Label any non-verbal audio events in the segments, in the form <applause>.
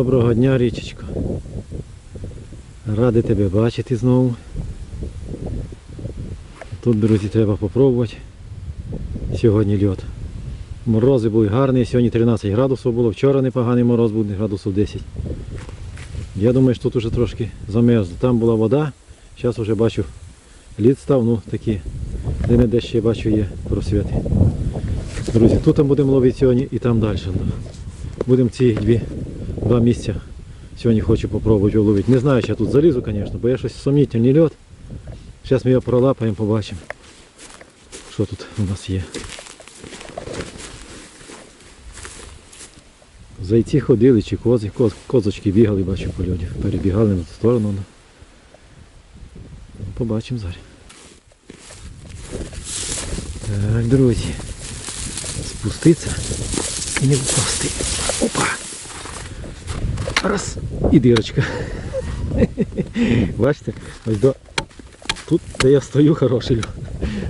Доброго дня, річечко. Радий тебе бачити знову. Тут, друзі, треба попробувати. Сьогодні льот. Морози були гарні, сьогодні 13 градусів було, вчора непоганий мороз був, градусів 10. Я думаю, що тут вже трошки замерзло. Там була вода, зараз вже бачу лід став, ну такі, де не де ще бачу є просвіти. Друзі, тут будемо ловити сьогодні і там далі. Будемо ці дві, два місця. Сьогодні хочу попробувати ловити. Не знаю, чи я тут залізу, звісно, бо я щось сумнітельний льот. Зараз ми його пролапаємо, побачимо, що тут у нас є. Зайці ходили чи кози, коз, козочки бігали, бачу по льоді. Перебігали на ту сторону. Ну, Побачимо зараз. Так, друзі. Спуститься і не впасти. Опа! Раз. І дирочка. Бачите? Ось до... Тут, де я стою, хороший льот.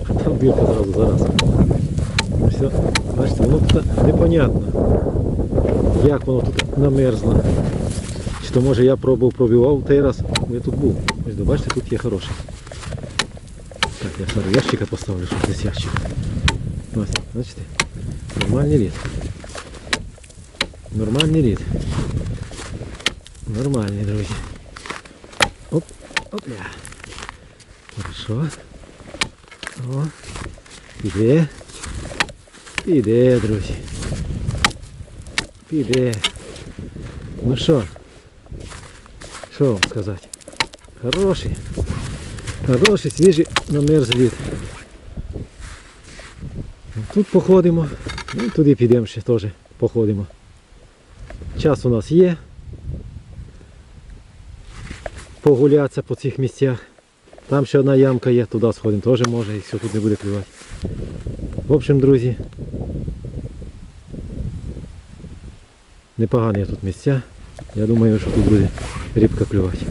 А там дирка зразу зараз. Все, бачите, воно тут непонятно. Як воно тут намерзло. Чи то може я пробував пробивав той раз, бо я тут був. Ось до, бачите, тут є хороший. Так, я зараз ящика поставлю, щоб десь ящик. Ось, бачите? Нормальний лід. Нормальний лід. Нормальний, друзі. Оп, опля. Хорошо. О. Піде. Піде, друзі. Піде. Ну що? Що вам сказати? Хороший. Хороший, свіжий намерз лід. Тут походимо. Ну і туди підемо ще теж походимо. Час у нас є. Погулятися по цих місцях. Там ще одна ямка є, туди сходимо, теж може, якщо тут не буде клювати. В общем, друзі. Непогані тут місця. Я думаю, що тут буде рибка клювати.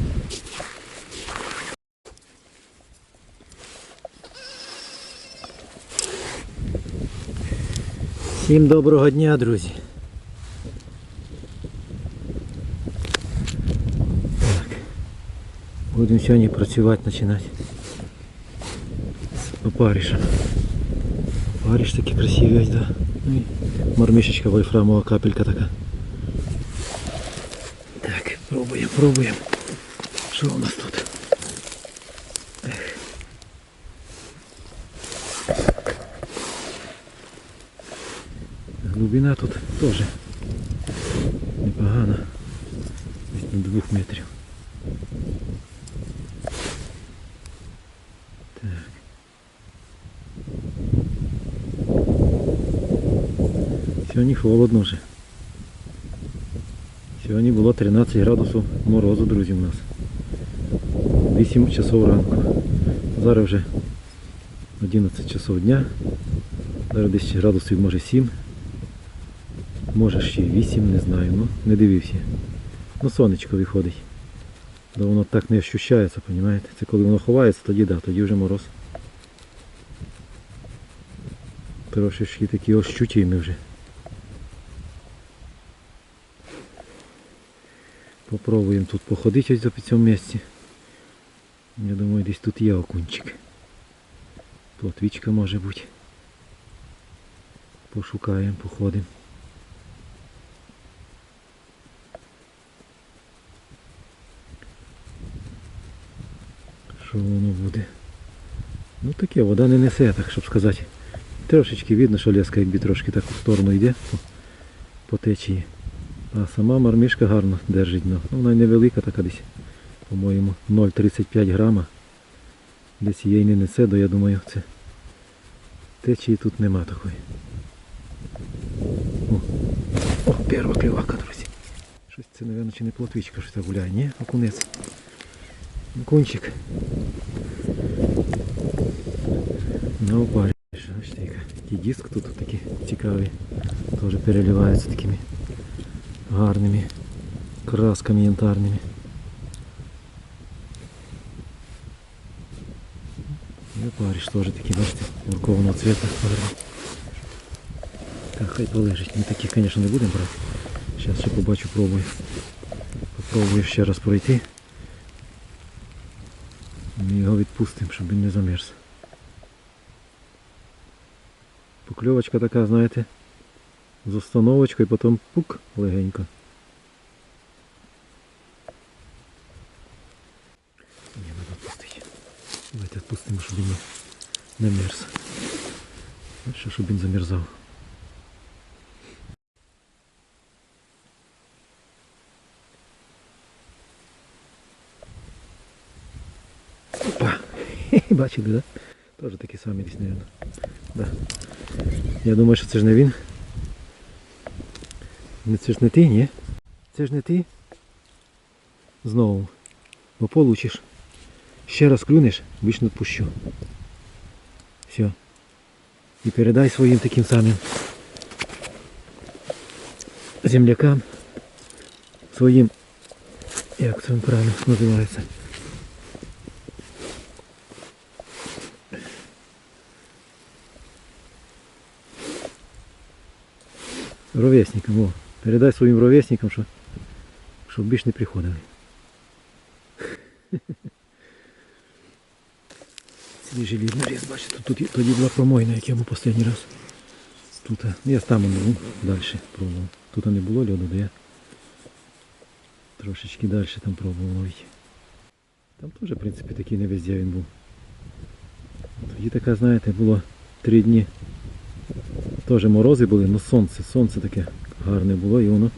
Всім доброго дня, друзі. Будемо сьогодні працювати починати. З опаришем. Опариш такий красивий ось, да. Ну і мармишечка вольфрамова капелька така. Так, пробуємо, пробуємо. Що у нас тут? Ех. Глубина тут теж непогана. Десь до двох метрів. Сьогодні холодно вже. Сьогодні було 13 градусів морозу, друзі, у нас. 8 часов ранку. Зараз вже 11 часов дня. Зараз десь градусів може 7. Може ще 8, не знаю, ну не дивився. Ну сонечко виходить. Да воно так не ощущається, розумієте? Це коли воно ховається, тоді да, тоді вже мороз. Трошечки такі ощутимі вже. Попробуємо тут походити ось по цьому місці. Я думаю, десь тут є окунчик. Плотвічка може бути. Пошукаємо, походимо. Що воно буде? Ну таке, вода не несе, так щоб сказати. Трошечки видно, що леска якби трошки так у сторону йде по, по течії. А сама мармишка гарно держить дно. Ну, вона невелика така десь, по-моєму, 0,35 грама. Десь її не несе, то я думаю, це течії тут нема такої. О, о перша клювака, друзі. Щось це, мабуть, чи не плотвичка, що гуляє, ні? Окунець. Окунчик. На опарі. Який диск тут такий цікавий. Теж переливається такими гарними красками янтарними. І опариш теж такий, бачите, буркового цвета. Так, хай полежить. Ми таких, звісно, не будемо брати. Зараз ще побачу, пробую. Пробую ще раз пройти. Ми його відпустимо, щоб він не замерз. Покльовочка така, знаєте, з установочкою, потім пук легенько. Ні, треба відпустити. Давайте відпустимо, щоб він не мерз. Ще щоб він замерзав. Опа! <laughs> Бачили, да? Теж такі самі десь, мабуть. Да. Я думаю, що це ж не він. Це ж не ти, ні? Це ж не ти. Знову. Бо получиш. Ще раз клюнеш, більш не відпущу. Все. І передай своїм таким самим землякам. Своїм, як це правильно називається? Ровесникам, о. Передай своїм ровесникам, що, щоб більш не приходили. Свіжий лід наріз, бачите, тут, тут тоді була промойна, як я був останній раз. Тут, я там був далі пробував. Тут не було льоду, де я трошечки далі там пробував ловити. Там теж, в принципі, такий не везде він був. Тоді така, знаєте, було три дні. Теж морози були, але сонце, сонце таке гарне було і воно.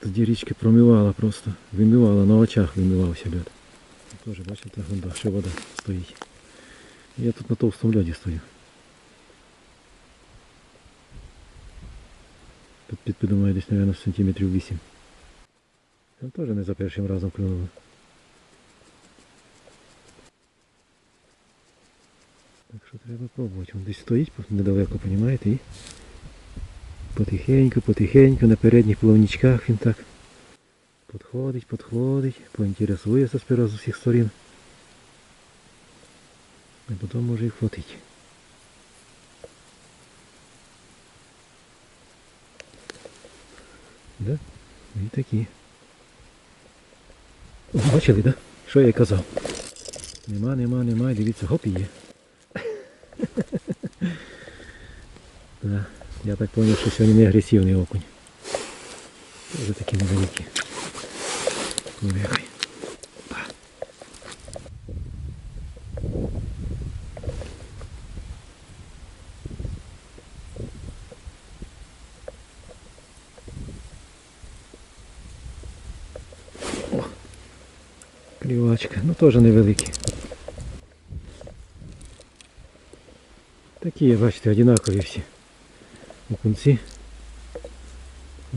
Тоді річки промивала просто, вимивала, на очах вимивався льод. Теж бачите, вода, ще вода стоїть. Я тут на товстому льоді стою. Тут під підумаю десь, мабуть, сантиметрів 8. Там теж не за першим разом клюнуло. Що треба пробувати. Він десь стоїть недалеко, розумієте? І потихеньку, потихеньку на передніх плавничках він так підходить, підходить, поінтересується сперва з усіх сторін. А потім може і хватить. Да? І такі. О, Бачили, да? Що я казав? Нема, нема, нема, дивіться, гоп і є. Да. Я так зрозумів, що сьогодні не агресивний окунь. Вже такі невеликі. Вихай. О, Клівачка, ну теж невеликі. Такі, бачите, одинакові всі. Окунці.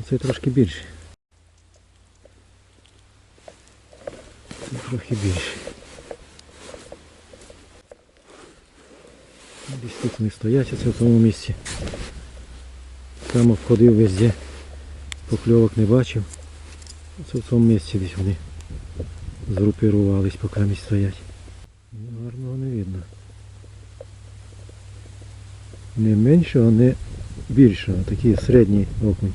Це трошки більше. Це трохи більше. Десь тут вони стоять оце в тому місці. Там обходив везде. Покльовок не бачив. Оце в цьому місці десь вони згрупірувались, поки місць стоять. Гарного не видно. Не меншого, не більшого, такий середній окунь.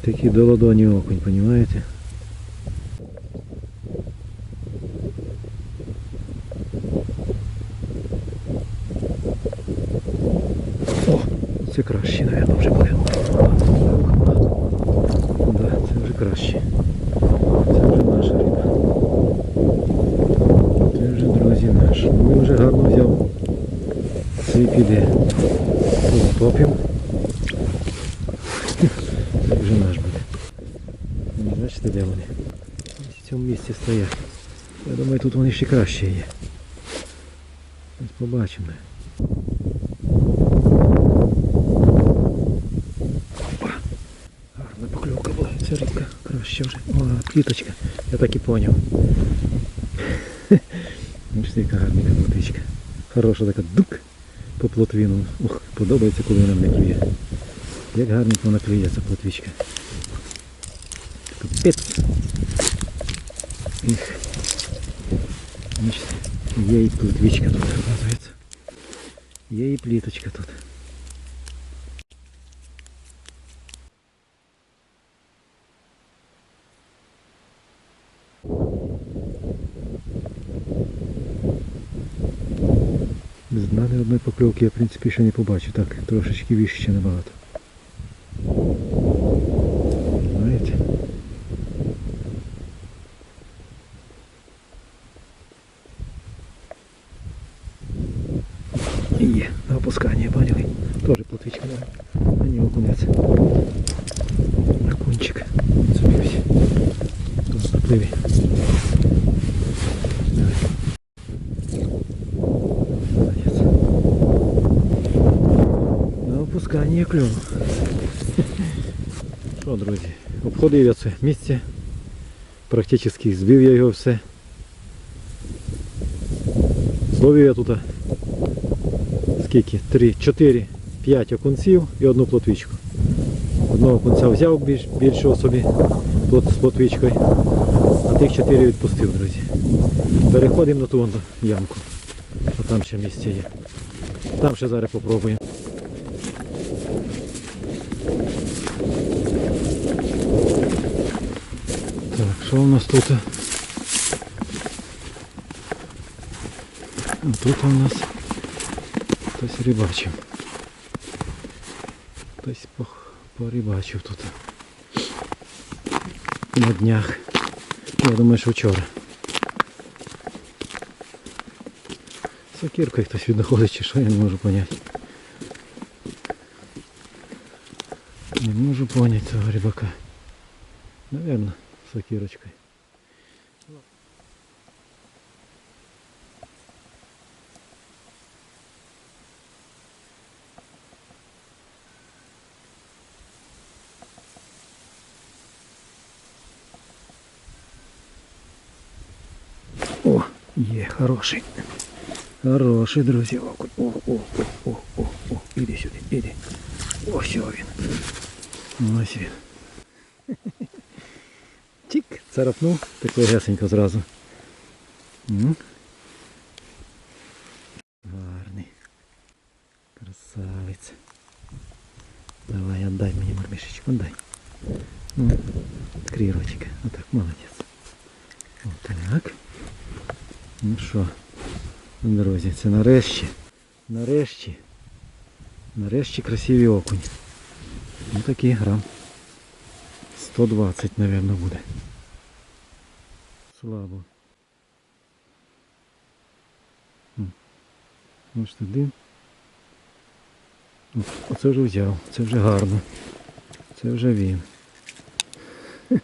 Такий до ладоні окунь, понимаете? О, це краще, наверное, вже буде. Да, це вже краще. Це вже наша риба. Це вже, друзі, наш. Він вже гарно взяв. Цей піде. Це вже наш буде. Ну, Бачите, де вони? В цьому місці стоять. Я думаю, тут вони ще краще є. Ось побачимо. Опа. Гарна покльовка була. Ця рибка краще вже. О, пліточка. Я так і поняв. Бачите, яка гарненька плотичка. Хороша така дук по плотвіну. Ох, подобається, коли вона мене клює. Як гарно вона клює, ця плотвічка. Капець. Значить, є і плитвичка тут, оказується. Є і пліточка тут. Без дна ні одної покльовки я в принципі ще не побачу. Так, трошечки вище набагато. Знаєте? І Є, на опускання поняли. Тоже плотвичка, да? А не окунець. Окунчик. Собі ось. Тут запливі. Молодець. Опускання. Що, друзі, обходив я це місце. Практично збив я його все. Зловив я тут скільки? 3, 4, 5 окунців і одну плотвичку. Одного окунця взяв більш, більшого собі плот, з плотвичкою, а тих 4 відпустив, друзі. Переходимо на ту ямку. А там ще місце є. Там ще зараз попробуємо. Що у нас тут? А Тут у нас хтось рибачив. Хтось пох- порибачив тут. На днях. Я думаю, що вчора. Сокіркою хтось віднаходить чи що, я не можу поняти. Не можу поняти цього рибака. Наверно, сокірочкою. О, є, хороший. Хороший, друзі, окунь. О, о, о, о, о, о, іди сюди, іди. Ось він. Ось він. Царапнув, так легесенько зразу. Гарний. Красавець. Давай, отдай мені мармишечку, отдай. Ну, ротика. Отак, молодець. Отак. Ну що, друзі, це нарешті, нарешті, нарешті красивий окунь. Ну такий грам. 120, мабуть, буде. Слабо. Ось туди. Оце вже взяв, це вже гарно. Це вже він. <laughs>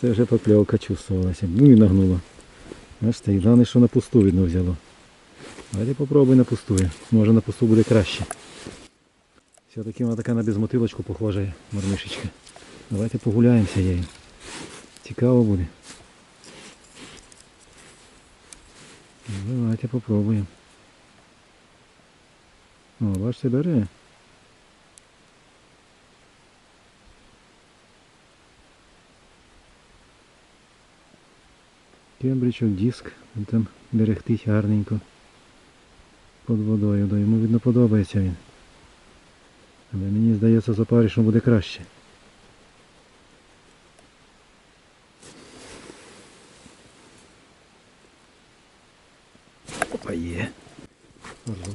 Це вже покльовка чувствувалася. Ну і нагнула. Бачите, і головне, що на пусту видно взяло. Давайте попробуй на пусту. Може на пусту буде краще. Все-таки вона така на безмотилочку похожа мормишечка. Давайте погуляємося її. Цікаво буде. Ну, Давайте попробуємо. О, бачите, бере. Кембричок диск, він там берегтить гарненько під водою. Йому видно подобається він. Але мені здається, за парішом буде краще.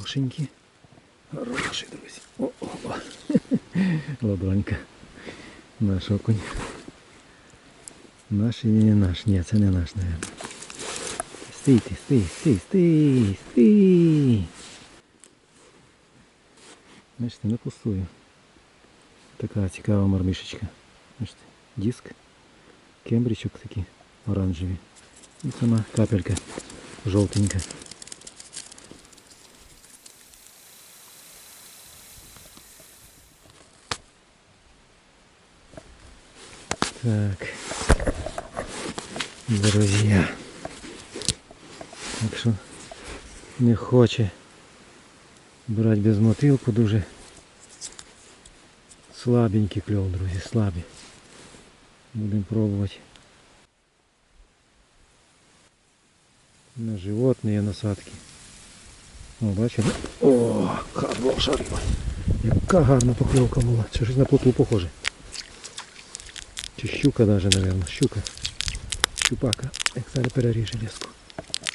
Хорошенькі. Хороші, друзі. О, о, о. <laughs> Ладонька. Наш окунь. Наш і не наш. Ні, це не наш, мабуть. Стій ти, стій, стій, стій, стій. Бачите, не пустую. Така цікава мармишечка. Бачите, диск. Кембричок такий оранжевий. І сама капелька жовтенька. Так. Друзья. Так що не хоче брати без мотилку дуже слабенький кльов, друзі, слабі. Будемо пробувати. На животні насадки. О, бачите? О, хороша риба. Яка гарна покльовка була. Це щось на плотву похоже. Чи щука навіть, мабуть. Щука. Щупака. Як зараз переріже леску.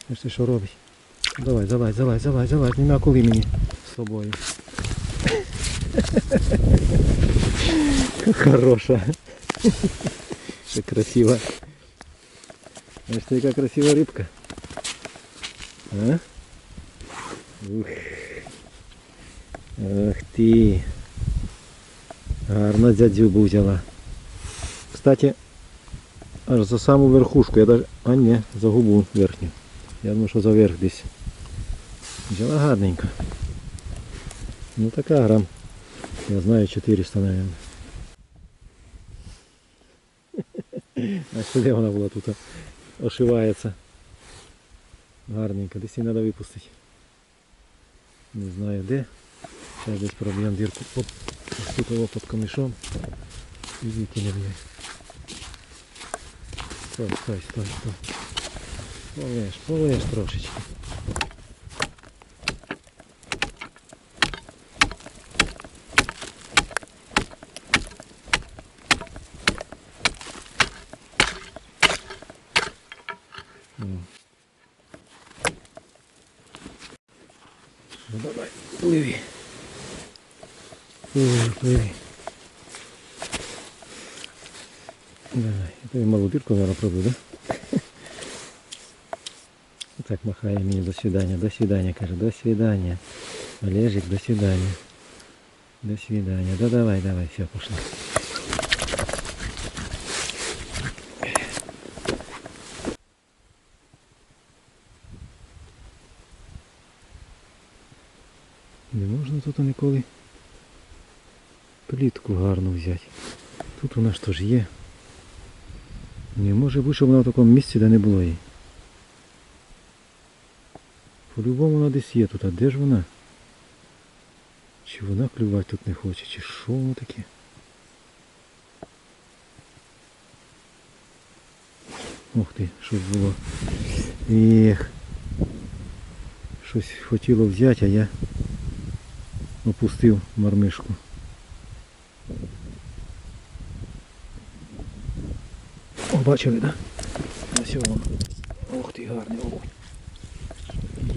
Знаєш, ти що робить? Давай, залазь, залазь, залазь, залазь. Нема коли мені з собою. <laughs> Хороша. Це красива. Знаєш, ти яка красива рибка. А? Ух. Ах ти. Гарно дядзюбу взяла. Кстати, аж за саму верхушку. Я даже... А ні, за губу верхню. Я думаю, що за верх десь. Взяла гарненько. Ну така грам. Я знаю 400, наверное. <laughs> А сюди вона була тут ошивається. Гарненько. Десь її треба випустити. Не знаю де. Зараз десь проб'ємо дірку під, тут його під камішом. І викинемо її. Stój, stój, stój, stój. Powiesz, powiesz troszeczkę. тобі малу дірку, наверное, пробую, да? Так махає мені до свидания, до свидания, каже, до свидания. Олежик, до свидания. До свидания. Да давай, давай, все, пошли. Не можна тут ніколи плітку гарну взяти. Тут у нас теж є. Не може бути, щоб вона в такому місці, де не було її. По-любому вона десь є тут, а де ж вона? Чи вона клювати тут не хоче, чи що воно таке? Ух ти, щось було. Ех. Щось хотіло взяти, а я опустив мармишку. Бачили, так? Да? Ось воно. Ух ти, гарний окунь.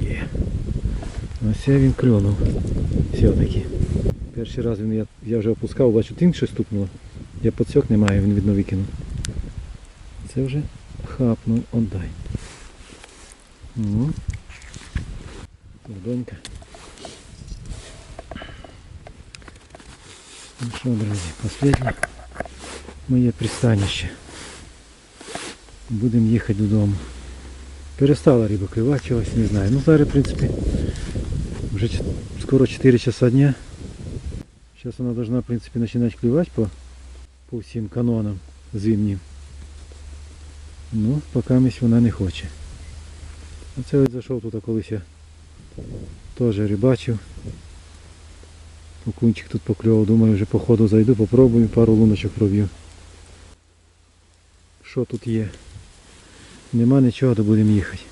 Є. Ось він клюнув. Все-таки. Перший раз він я, я вже опускав, бачу, тим щось стукнуло. Я подсьок немає, він видно викинув. Це вже хапнув, отдай. Ну. Донька. Ну що, друзі, останнє моє пристанище. Будемо їхати додому. Перестала риба клювати не знаю. Ну зараз, в принципі, вже скоро 4 часа дня. Сейчас она должна, в принципе, начинать клевать по, по всім канонам зимнім. Ну, поки мись вона не хоче. Оце ось зайшов тут колись я теж рибачив. Окунчик тут покльовав, думаю, вже по ходу зайду, попробую, пару луночок проб'ю. Що тут є? Нема нічого, то будемо їхати.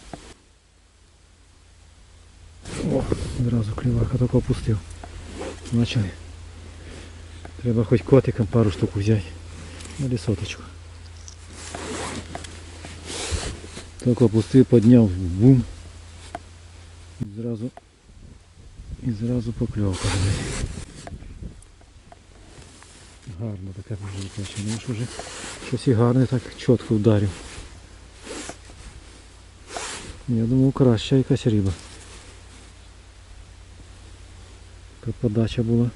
О, одразу клівака тільки опустив. Бачили? Треба хоч котикам пару штук взяти. На соточку. Тільки опустив, підняв, бум. І зразу, і зразу покльовка. Гарно така вже. Ну що вже щось і гарне так чітко вдарив. Я думав краща якась риба. Така подача була.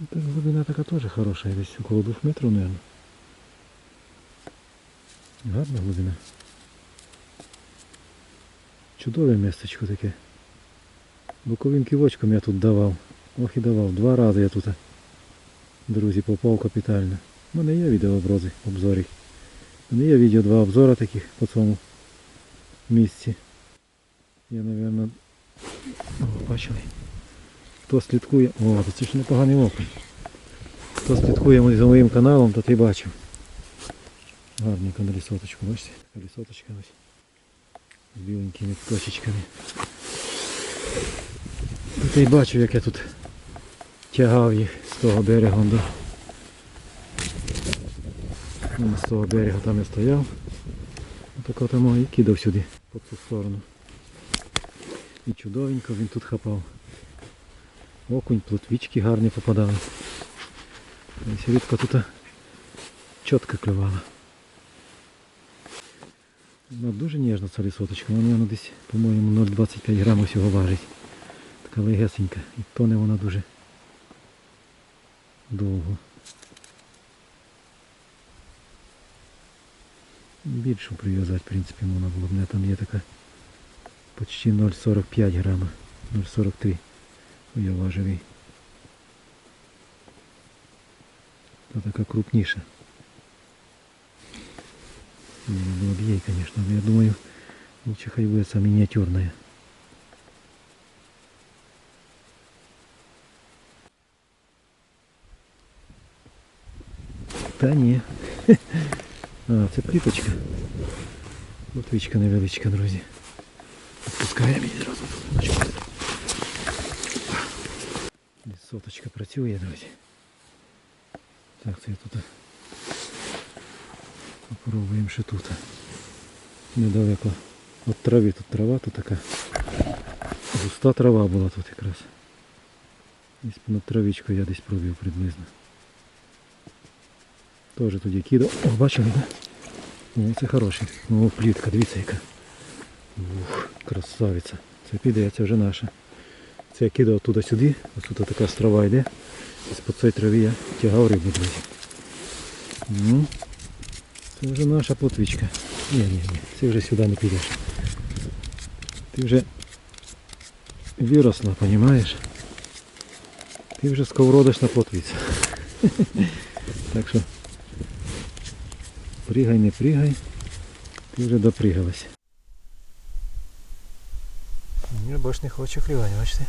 Ну, Так глибина така теж хороша, десь около двох метрів, мабуть. Гарна глибина. Чудове містечко таке. Боковим ківочком я тут давав. Ох і давав. Два рази я тут, друзі, попав капітально. У мене є відеообрази, обзори. Ну, Є відео два обзора таких по цьому місці. Я, мабуть, о, бачили. Хто слідкує. О, це ж непоганий окунь. Хто слідкує за моїм каналом, то ти бачив. Гарненько на лісоточку, бачите? Лісоточка ось. З біленькими точечками. Ну, Ти бачив, як я тут тягав їх з того берега до. Ну, З того берега там я стояв. Отако там і кидав сюди, по цю сторону. І чудовенько він тут хапав. Окунь, плотвічки гарні попадали. Ось тут чітко клювала. Вона дуже ніжна ця лісоточка, вона десь, по-моєму, 0,25 грамів всього важить. Така легесенька. І тоне вона дуже довго. Більшу прив'язати, в принципі, можна було б. Мене там є така почти 0,45 грама. 0,43 я важивий. Та така крупніша. Не, ну, было бы ей, конечно, но я думаю, лучше хай будет самая миниатюрная. Та ні. <laughs> А, це пліточка. Лотвичка невеличка, друзі. Відпускаємо її зразу тут. Соточка працює, друзі. Так, це я тут попробуємо ще тут. Недалеко від трави. Тут трава, тут така густа трава була тут якраз. Десь понад травичку я десь пробив приблизно. Тоже тоді кидав. О, бачили, да? О, це хороший. О, плітка, дивіться яка. Ух, красавиця. Це піде, це вже наша. Це я кидав туди-сюди, ось тут така страва йде. І з-под цієї трави я тягав рибу. Ну, це вже наша плотвичка. Ні, ні, ні, ти вже сюди не підеш. Ти вже виросла, розумієш? Ти вже сковородочна плотвиця. <laughs> Так що пригай, не пригай, ти вже допригалась. Більш не хоче клювання, бачите?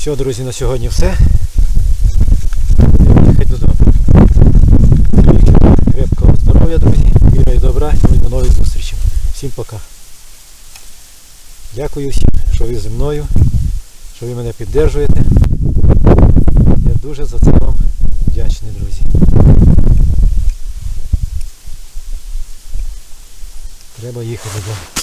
Все, друзі, на сьогодні все. Їхати додому. Крепкого здоров'я, друзі, міра і добра ну і до нових зустрічей. Всім пока. Дякую всім, що ви зі мною, що ви мене підтримуєте. Я дуже за це вам вдячний, друзі. Треба їхати додому.